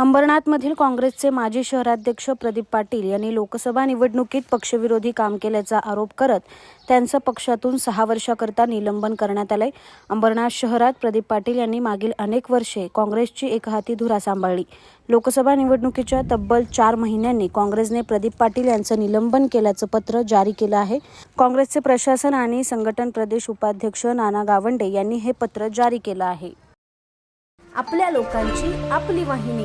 अंबरनाथमधील काँग्रेसचे माजी शहराध्यक्ष प्रदीप पाटील यांनी लोकसभा निवडणुकीत पक्षविरोधी काम केल्याचा आरोप करत त्यांचं पक्षातून सहा वर्षाकरता निलंबन करण्यात आलंय. अंबरनाथ शहरात प्रदीप पाटील यांनी मागील अनेक वर्षे काँग्रेसची एकहाती धुरा सांभाळली. लोकसभा निवडणुकीच्या तब्बल चार महिन्यांनी काँग्रेसने प्रदीप पाटील यांचं निलंबन केल्याचं पत्र जारी केलं आहे. काँग्रेसचे प्रशासन आणि संघटन प्रदेश उपाध्यक्ष नाना गावंडे यांनी हे पत्र जारी केलं आहे. आपल्या लोकांची आपली वाहिनी.